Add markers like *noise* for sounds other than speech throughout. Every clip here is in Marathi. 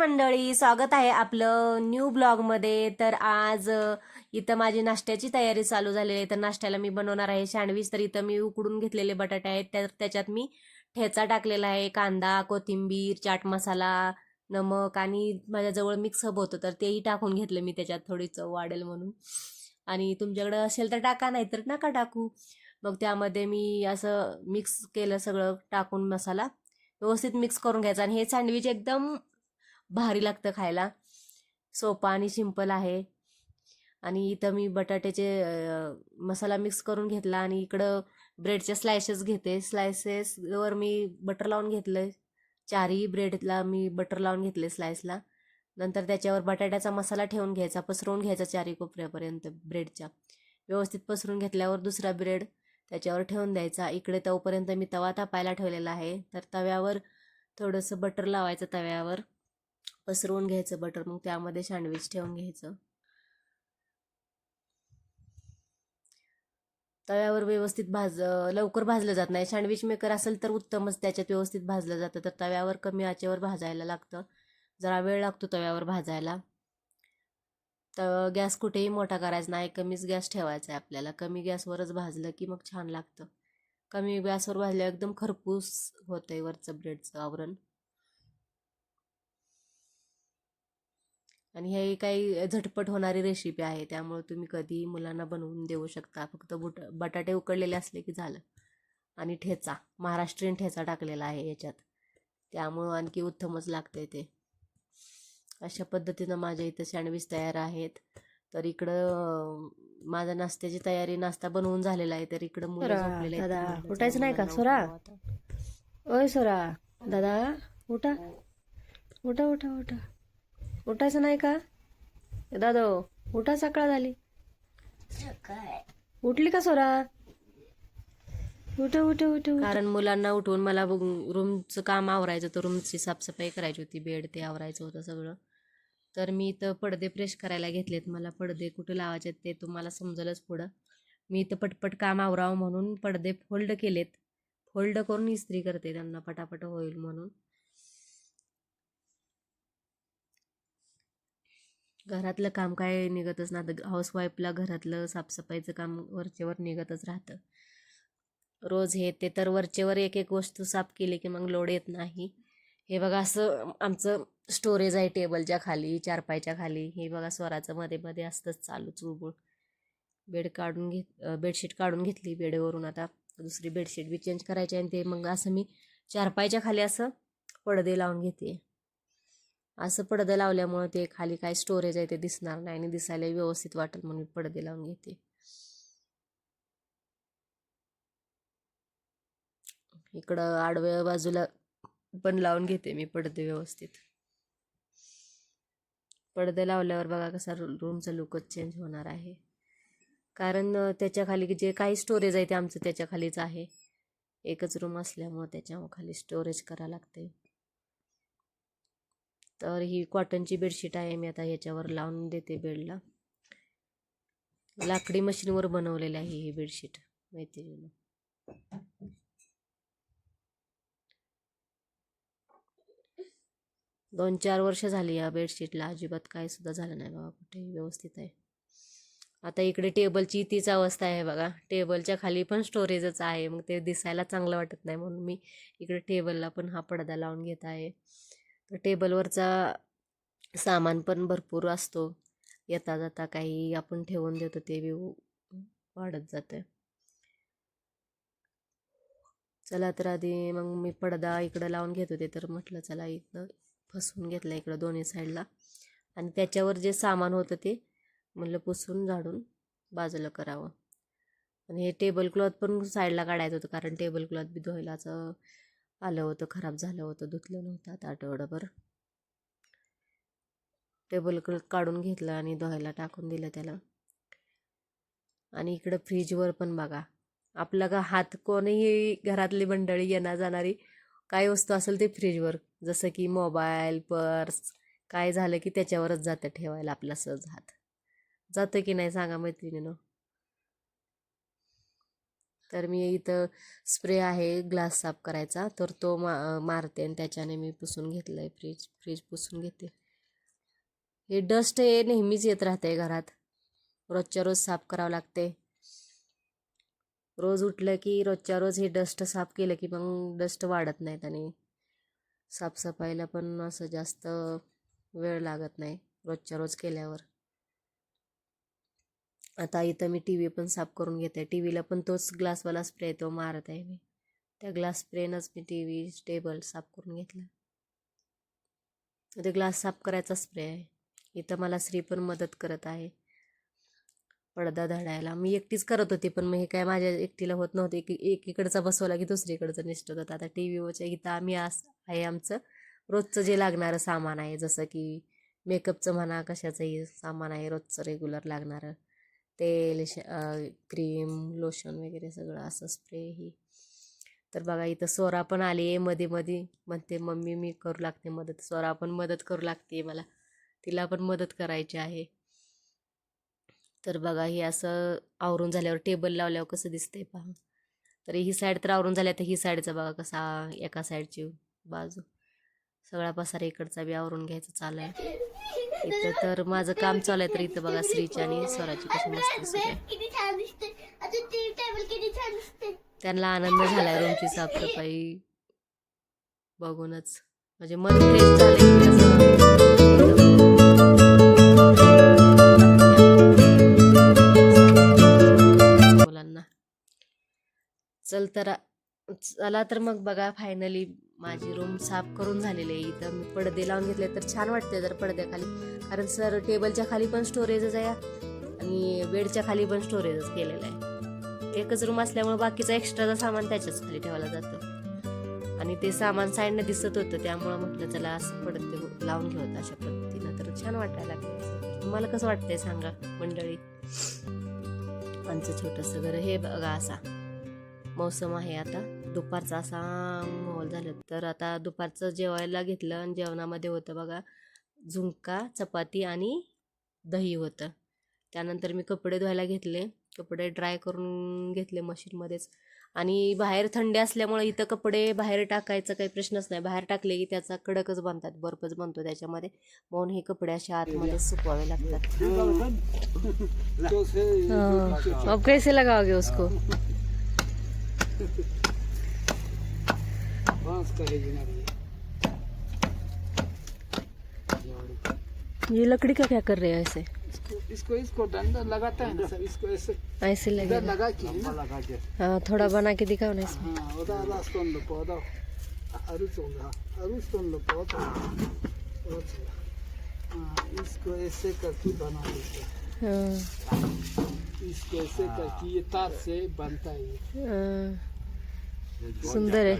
मंडळी स्वागत आहे आपलं न्यू ब्लॉगमध्ये तर आज इथं माझी नाश्त्याची तयारी चालू झालेली आहे. तर नाश्त्याला मी बनवणार आहे सँडविच तर इथं मी उकडून घेतलेले बटाटे आहेत. तर त्याच्यात मी ठेचा टाकलेला आहे कांदा कोथिंबीर चाट मसाला नमक आणि माझ्याजवळ मिक्स हब होतं. तर तेही टाकून घेतलं मी त्याच्यात थोडी चव वाढेल म्हणून. आणि तुमच्याकडं असेल तर टाका नाही तर नका टाकू. मग त्यामध्ये मी असं मिक्स केलं सगळं टाकून मसाला. व्यवस्थित मिक्स करून घ्यायचा. आणि हे सँडविच एकदम भारी लागतं खायला. सोपा आणि सिंपल आहे. आणि इथं मी बटाट्याचे मसाला मिक्स करून घेतला आणि इकडं ब्रेडचे स्लायसेस घेते. स्लायसेसवर मी बटर लावून घेतलं चारही ब्रेडला मी बटर लावून घेतले स्लायसला नंतर त्याच्यावर बटाट्याचा मसाला ठेवून घ्यायचा पसरवून घ्यायचा चारही कोपऱ्यापर्यंत ब्रेडच्या व्यवस्थित पसरून घेतल्यावर दुसरा ब्रेड त्याच्यावर ठेवून द्यायचा. इकडे तवपर्यंत मी तवा तापायला ठेवलेला आहे. तर तव्यावर थोडंसं बटर लावायचं तव्यावर. पसरवून घ्यायचं बटर मग त्यामध्ये सँडविच ठेवून घ्यायचं. तव्यावर व्यवस्थित भाज लवकर भाजलं जात नाही. सँडविच मेकर असेल तर उत्तमच त्याच्यात व्यवस्थित भाजलं जातं. तर तव्यावर कमी आचेवर भाजायला लागतं. जरा वेळ लागतो तव्यावर भाजायला. तर गॅस कुठेही मोठा करायचा नाही. कमीच गॅस ठेवायचा आहे आपल्याला. कमी गॅसवरच भाजलं की मग छान लागतं. कमी गॅसवर भाजल्यावर एकदम खरपूस होतंय वरचं ब्रेडचं आवरण. आणि हे काही झटपट होणारी रेसिपी आहे. त्यामुळे तुम्ही कधी मुलांना बनवून देऊ शकता. फक्त बुट बटाटे उकडलेले असले की झालं. आणि ठेचा महाराष्ट्रीयन ठेचा टाकलेला आहे याच्यात. त्यामुळं आणखी उत्तमच लागतंय ते. अशा पद्धतीनं माझ्या इथं सँडविच तयार आहेत. तर इकडं माझा नाश्त्याची तयारी नाश्ता बनवून झालेला आहे. तर इकडं. दादा, उठायचं नाही का, सोरा? ओय सोरा दादा उठा. उठा उठा उठा. उठायचं नाही का? दादा उठा सकाळ झाली. उठली का सोरा? उठा उठा उठा. कारण मुलांना उठवून मला रूमचं काम आवरायचं तर रूमची साफसफाई करायची होती बेड ते आवरायचं होतं सगळं. तर मी इथं पडदे प्रेस करायला घेतलेत. मला पडदे कुठे लावायचे ते तुम्हाला समजलंच पुढं. मी इथं पटपट काम आवरावं म्हणून पडदे फोल्ड केलेत. फोल्ड करून इस्त्री करते त्यांना पटापट होईल म्हणून. घरातलं काम काय निघतच ना हाऊसवाईफला घरातलं साफसफाईचं काम वरचेवर निघतच राहतं. रोज हे ते तर वरचेवर एक एक वस्तू साफ केली की मग लोड येत नाही. हे बघा असं आमचं स्टोरेज आहे टेबलच्या खाली चारपायच्या खाली. हे बघा स्वराचं मध्ये मध्ये असतंच चालू चुळबुळ बेड काढून घेत बेडशीट काढून घेतली बेडवरून आता दुसरी बेडशीट बी चेंज करायची आणि ते मग असं मी चारपायच्या खाली असं पडदे लावून घेते. असं पडदे लावल्यामुळं ते खाली काय स्टोरेज आहे ते दिसणार नाही आणि दिसायला व्यवस्थित वाटेल म्हणून मी पडदे लावून घेते. इकडं आडव्या बाजूला पण लावून घेते मी पडदे व्यवस्थित. पडदे लावल्यावर बघा कसा रूमचा लुकच चेंज होणार आहे. कारण त्याच्याखाली त्याच्याखाली जे काही स्टोरेज आहे ते आमचं त्याच्या खालीच आहे. एकच रूम असल्यामुळं त्याच्याखाली स्टोरेज करावं लागते तर ही कॉटनची बेडशीट आहे मी आता ह्याच्यावर लावून देते बेडला. लाकडी मशीनवर बनवलेली आहे ही बेडशीट माहिती आहे ना दोन चार वर्ष झाली या बेडशीटला अजिबात काय सुद्धा झालं नाही बाबा कुठे व्यवस्थित आहे. आता इकडे टेबलची तीच अवस्था आहे बघा टेबलच्या खाली पण स्टोरेजच आहे मग ते दिसायला चांगलं वाटत नाही म्हणून मी इकडे टेबलला पण हा पडदा लावून घेत आहे. टेबलवरचा सामान पण भरपूर असतो. येता जाता काही आपण ठेवून देतो ते बी वाढत जातं. चला तर आधी मग मी पडदा इकडं लावून घेत होते तर म्हटलं चला इथं फसवून घेतलं इकडं दोन्ही साईडला. आणि त्याच्यावर जे सामान होतं ते म्हणलं पुसून झाडून बाजूला करावं. आणि हे टेबल क्लॉथ पण साईडला काढायचं होतं कारण टेबल क्लॉथ बी धुवायलाचं आलं होतं खराब झालं होतं धुतलं नव्हतं आता आठवडाभर. टेबल क्लॉथ काढून घेतलं आणि धुवायला टाकून दिलं त्याला. आणि इकडं फ्रीजवर पण बघा आपला का हात कोणीही घरातली मंडळी येणार जाणारी काय वस्तू असेल ते फ्रीजवर. जसं की मोबाईल पर्स काय झालं की त्याच्यावरच जातं ठेवायला आपला सहज हात. जातं की नाही सांगा मैत्रिणीनं? तर मी इथं स्प्रे आहे ग्लास साफ करायचा. तर तो मा मारते आणि त्याच्याने मी पुसून घेतलं आहे फ्रीज फ्रीज पुसून घेते. हे डस्ट हे नेहमीच येत राहते घरात. रोजच्या रोज साफ करावं लागते. रोज उठलं की रोजच्या रोज हे डस्ट साफ केलं की मग डस्ट वाढत नाहीत आणि साफसफाईला पण असं जास्त वेळ लागत नाही रोजच्या रोज केल्यावर. आता इथं मी टी व्ही पण साफ करून घेते. टी व्हीला पण तोच ग्लासवाला स्प्रे तो मारत आहे मी. त्या ग्लास स्प्रेनंच मी टी व्ही टेबल साफ करून घेतला. ते ग्लास साफ करायचा स्प्रे आहे. इथं मला स्त्री पण मदत करत आहे. पडदा धडायला. मी एकटीच करत होती पण मग हे काय माझ्या एकटीला होत नव्हतं. एक एकीकडचा बसवला की दुसरीकडचं निष्ठत होतं आता टी व्हीवरच्या इथं आम्ही आस आहे आमचं. रोजचं जे लागणारं सामान आहे जसं की मेकअपचं म्हणा कशाचंही सामान आहे रोजचं रेग्युलर लागणारं. तेल श क्रीम लोशन वगैरे सगळं असं स्प्रे ही. तर बघा इथं सोरा पण आली आहे मध्ये मध्ये म्हणते मम्मी मी करू लागते मदत. सोरा पण मदत करू लागते मला. तिला पण मदत करायची आहे. तर बघा हे असं आवरून झाल्यावर टेबल लावल्यावर कसं दिसतंय पहा. तर ही साईड तर आवरून झाल्या तर ही साईडचा बघा कसा एका साईडची बाजू. सगळा पसारा इकडचा बी आवरून घ्यायचं चालू आहे. इथं तर माझं काम चालू आहे तर इथं बघा स्त्रीची आणि स्वराची कशी मस्त त्यांना आनंद झालाय रूमची साफसफाई. बघूनच. म्हणजे मन फ्रेश झालंय मुलांना. चल तर चला तर मग बघा फायनली माझी रूम साफ करून झालेली आहे. इथं मी पडदे लावून घेतले तर छान वाटते जर पडद्याखाली. कारण सर टेबलच्या खाली पण स्टोरेजच आहे आणि बेडच्या खाली पण स्टोरेजच केलेलं आहे. एकच रूम असल्यामुळे बाकीचं एक्स्ट्राचं सामान त्याच्याच खाली ठेवायला जातं. आणि ते सामान साईडनं दिसत होतं त्यामुळं म्हटलं चला असं पडते लावून घेऊ अशा पद्धतीनं. तर छान वाटायला लागलं. तुम्हाला कसं वाटतंय सांगा मंडळी? आमचं छोटंसं घर हे बघा असा. मौसम आहे आता. दुपारचा असा माहोल झाला. तर आता दुपारचं जेवायला घेतलं आणि जेवणामध्ये होतं बघा झुंका चपाती आणि दही होतं. त्यानंतर मी कपडे धुवायला घेतले. कपडे ड्राय करून घेतले मशीनमध्येच. आणि बाहेर थंडी असल्यामुळे इथं कपडे बाहेर टाकायचा काही प्रश्नच नाही. बाहेर टाकले की त्याचा कडकच बनतात बर्फच बनतो त्याच्यामध्ये. म्हणून हे कपडे असे आतमध्ये सुकवावे लागतात। अब कैसे लगाओगे उसको ये लकड़ी का क्या कर रहे हैं ऐसे? इसको इसको इसको डंडा लगाता है ना सर इसको ऐसे ऐसे लगे लगा के हाँ थोड़ा बना के दिखाओ ना इसमें। हाँ उधर उधर स्टोन लो पौधा। अरु चोंगा अरु स्टोन लो पौधा। हाँ इसको ऐसे करके बना देते हैं। हाँ, इसको ऐसे करके ये तार से बनता है हाँ, सुंदर है।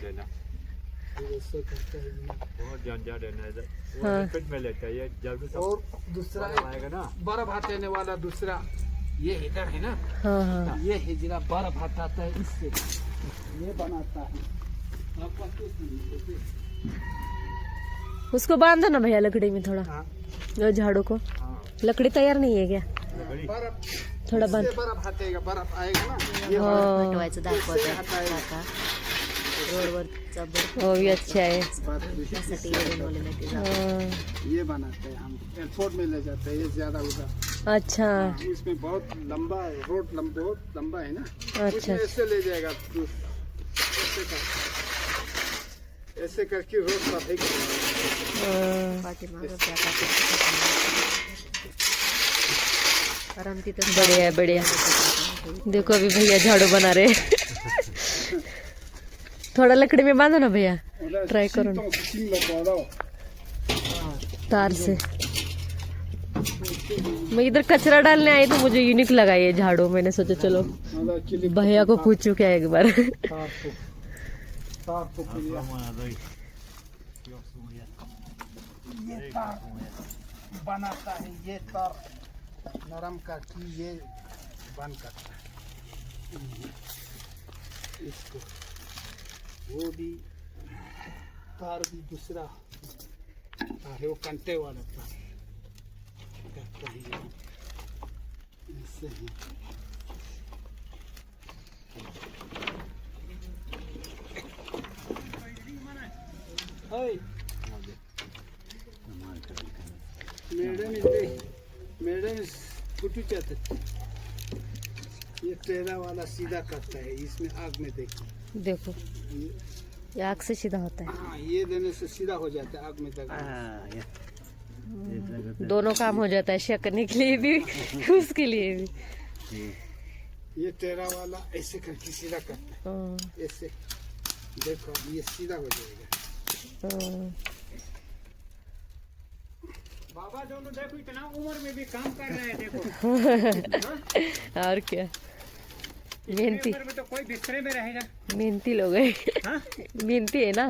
बहुत जान जा है हाँ। में लेता है ये और दूसरा आएगा ना। बर्फ़ हटाने वाला दूसरा। ये इधर है ना? हाँ हाँ। ये हिजरा बर्फ़ हटाता है इससे। ये बनाता है। उसको बांधो ना भैया लकड़ी में थोड़ा। हाँ। झाड़ू को। हाँ। लकड़ी तैयार नहीं है क्या? बर्फ़ थोड़ा बाँध बर्फ़ हटेगा बर्फ़ आएगा ना? ये दाखवत रोडवरचा वो भी अच्छा है हे. हाँ, ये बनाते हैं हम। एयरपोर्ट में ले जाते हैं ये ज़्यादा उधर अच्छा। इसमें बहुत लंबा रोड लंब बहुत लंबा है ना। अच्छा। ऐसे ले जाएगा ऐसे करके रोड सफ़ाई करेगा हाँ, बढ़िया बढ़िया। देखो अभी भैया झाड़ू बना रहे हैं। थोड़ा लकड़ी में बांधो ना भैया? ट्राई करो दो तार से। मैं इधर कचरा डालने आई तो मुझे यूनिक लगा ये झाड़ू। मैंने सोचा चलो भैया को पूछूँ क्या एक बार। को को ये तार बनाता है ये तार नरम करके ये बंद करता है। इसको वो भी, तार भी दूसरा तार है, वो कंटे वाला तार करता ही ऐसे ही। मैडम इतने मैडम इस फुटू चाहते थे। ये टेढ़ा वाला सीधा करता है, इसमें आग में देखो। देखो। ये आग से सीधा होता है। हाँ ये देने से सीधा हो जाता है आग में तक दोनों काम हो जाता है शेकने के लिए भी *laughs* उसके लिए भी। ये टेरा वाला ऐसे करके सीधा करता हाँ, है ऐसे। देखो ये सीधा हो जाएगा। हाँ। बाबा दोनों देखो इतना उम्र में भी काम कर रहे हैं देखो। *laughs* और क्या? मेहनती. उम्र में तो कोई बिस्तरे में रहेगा। मेहनती लोग है। हाँ? मेहनती है ना?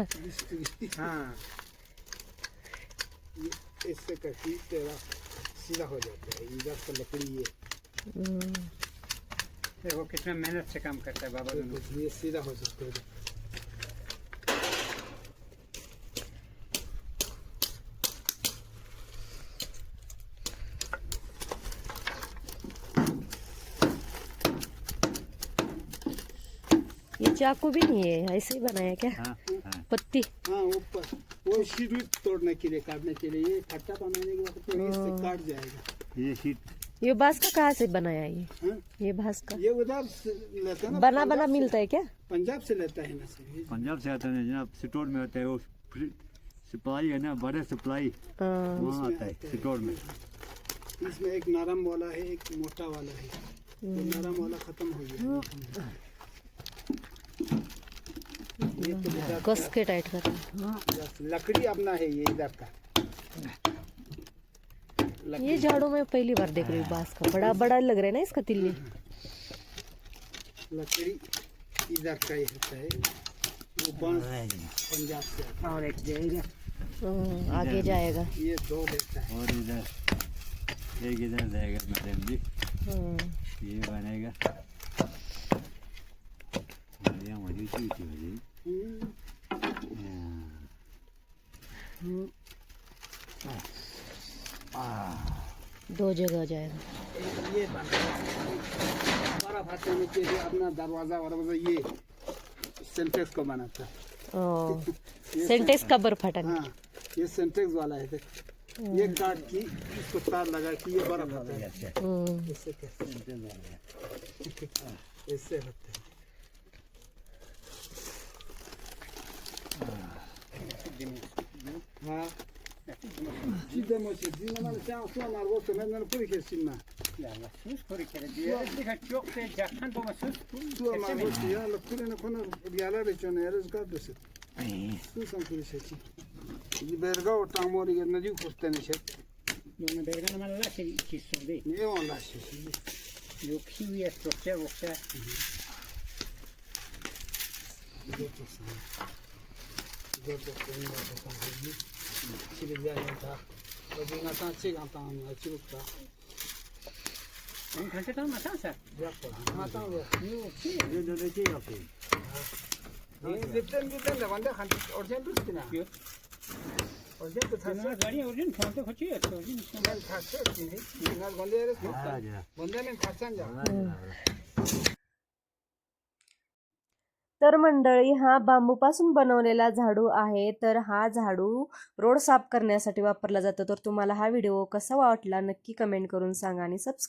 हाँ। ऐसे करके टेरा सीधा हो जाता है इधर से लकड़ी ये देखो कितना मेहनत से काम करता है बाबा दोनों। ये सीधा हो जाता है। चाकू भी नहीं है ऐसे ही बनाया क्या? हाँ हाँ। पत्ती। हाँ ऊपर। वो शीट वीट तोड़ने के लिए काटने के लिए। ये खट्टा बनाने के बाद तो इससे काट जाएगा। ये शीट। ये बाँस का कहाँ से बनाया ये? हाँ? ये बाँस का। ये उधर से लेते हैं ना बना बना मिलता है क्या? पंजाब से लेता है ना पंजाब से आता है जनाब स्टोर में होता है वो सप्लाई है ना बड़े सप्लाई। हाँ, वहाँ आता है स्टोर में। इसमें एक नरम वाला है एक मोटा वाला है। तो नरम वाला खत्म हो गया। इधर कस के टाइट करना का- लकड़ी अपना है ये इधर का। ये झाड़ू में पहली बार देख रही हूँ बाँस का। बड़ा बड़ा लग रहा है ना इसका तिल्ली। लकड़ी इधर का ही होता है। वो बाँस पंजाब से और एक जाएगा। हाँ, आगे जाएगा। ये दो लेता है। और इधर एक इधर जाएगा मैडम जी। हाँ, ये बनेगा। बढ़िया मजी चीटी मजी हम्म, दो जगह जाएगा। ये बड़ा भाषा में के लिए अपना दरवाज़ा वरवाजा ये सेंटेक्स को बनाता। है सेंटेक्स का बर हाँ ये सेंटेक्स वाला है ये काट की इसको तार लगा के ये बड़ा होता है। हम्म, कैसे *laughs* इससे होता है। Ha. Cidden hoş. Dinlemeni sen sonlar olsun. Benden kuru kessin ben. Yallah sus kuru kere diyor. Dikkat yok be. Cakhan baba sus. Sonlar olsun. Yallah kurunu konu yalar için yarız kardeşim. Susan kuru seçin. Berga ortam mor yerine diyor kurtlanı çek. Yani berga numara laşır iki son değil. Ne on laşır? Yok ki uyas yoksa yoksa. Yok yoksa. Onu kaçırtan mı sen sen? Döneceği yapayım. Zitten zitten de bende kantik orjen dursun ha. Yok. Orjen de taşıyor. Bunlar var ya orjen fonda kaçıyor. Orjen işte. Ben taşıyor şimdi. Bunlar bende yeriz. Bende ben taşan ya. तर मंडळी हा बांबूपासून बनवलेला झाडू आहे. तर हा झाडू रोड साफ करण्यासाठी वापरला जातो. तर तुम्हाला हा व्हिडिओ कसा वाटला नक्की कमेंट करून सांगा आणि सबस्क्राईब